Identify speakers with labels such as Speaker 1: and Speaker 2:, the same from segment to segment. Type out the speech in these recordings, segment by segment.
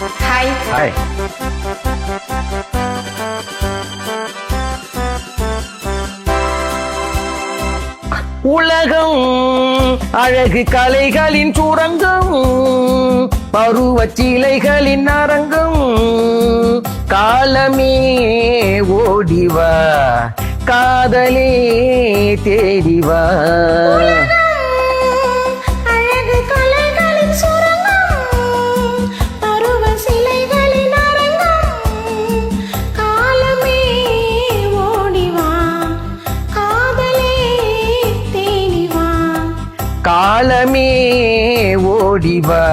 Speaker 1: Hi
Speaker 2: hi உலகம் அழகு கலைகளின் சுரங்கம் பருவச் சிலைகளின் அரங்கம். காலமே ஓடிவா காதலே தேடிவா.
Speaker 1: காலமே ஓடிவா.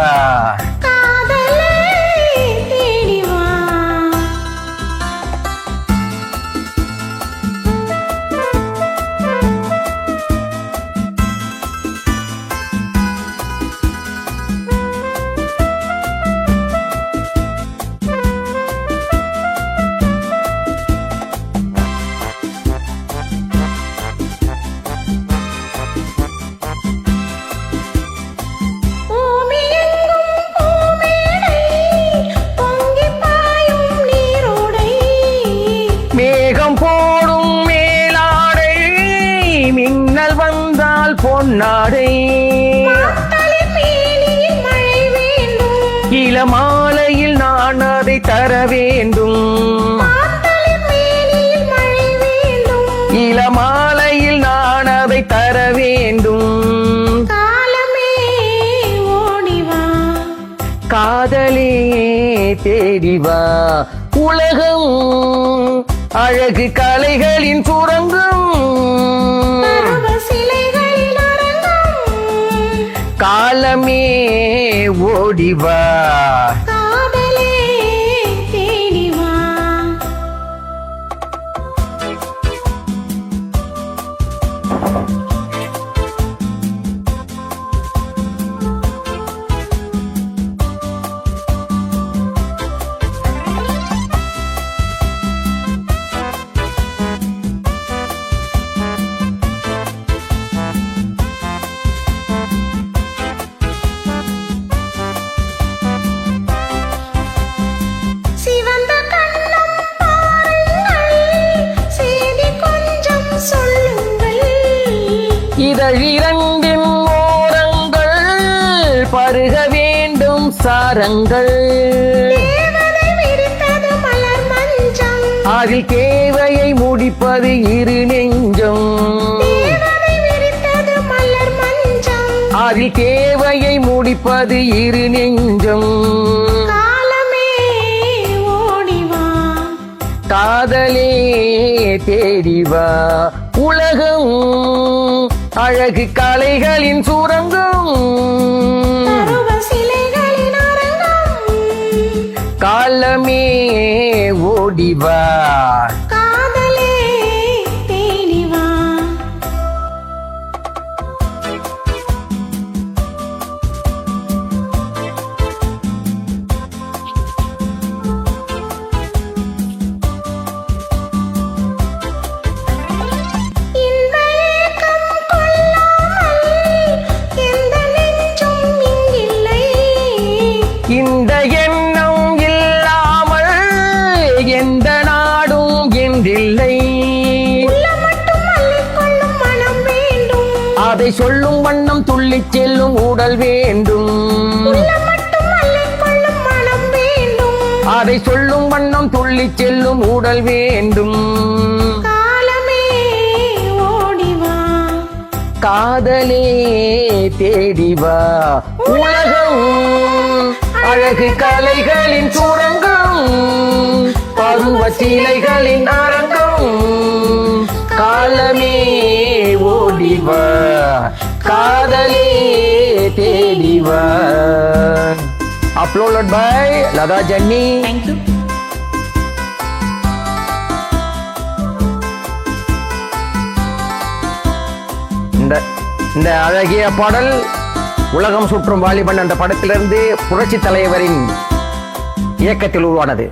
Speaker 1: மழை வேண்டும்.
Speaker 2: இளமாலையில் நான் அதை தர வேண்டும். இளமாலையில் நான் அதை தர வேண்டும். காதலே தேடிவா உலகம் அழகு கலைகளின் சுரங்கம். ஓடிவா இதழிரண்டின் ஓரங்கள் பருக வேண்டும் சாரங்கள். அதில் தேவையை முடிப்பது இரு நெஞ்சம். அதில் தேவையை முடிப்பது இரு நெஞ்சம். காதலே தேடிவா உலகம். அழகு கலைகளின் சுரங்கம். காலமே ஓடிவா. துள்ளிச் செல்லும் உடல்
Speaker 1: வேண்டும்.
Speaker 2: அதை சொல்லும் வண்ணம் துள்ளிச் செல்லும் உடல் வேண்டும்.
Speaker 1: காலமே ஓடிவா
Speaker 2: காதலே தேடிவா உலகம் அழகு கலைகளின் சுரங்கம் பருவ சிலைகளின் அரங்கம் காலமே ஓடிவா காதலே தேடிவா அப்லோடட் பை லதா ஜன்னி
Speaker 1: தேங்க்யூ
Speaker 2: இந்த இந்த அழகிய பாடல் உலகம் சுற்றும் வாலிபன் என்ற படத்திலிருந்து புரட்சி தலைவரின் இயக்கத்தில் உருவானது.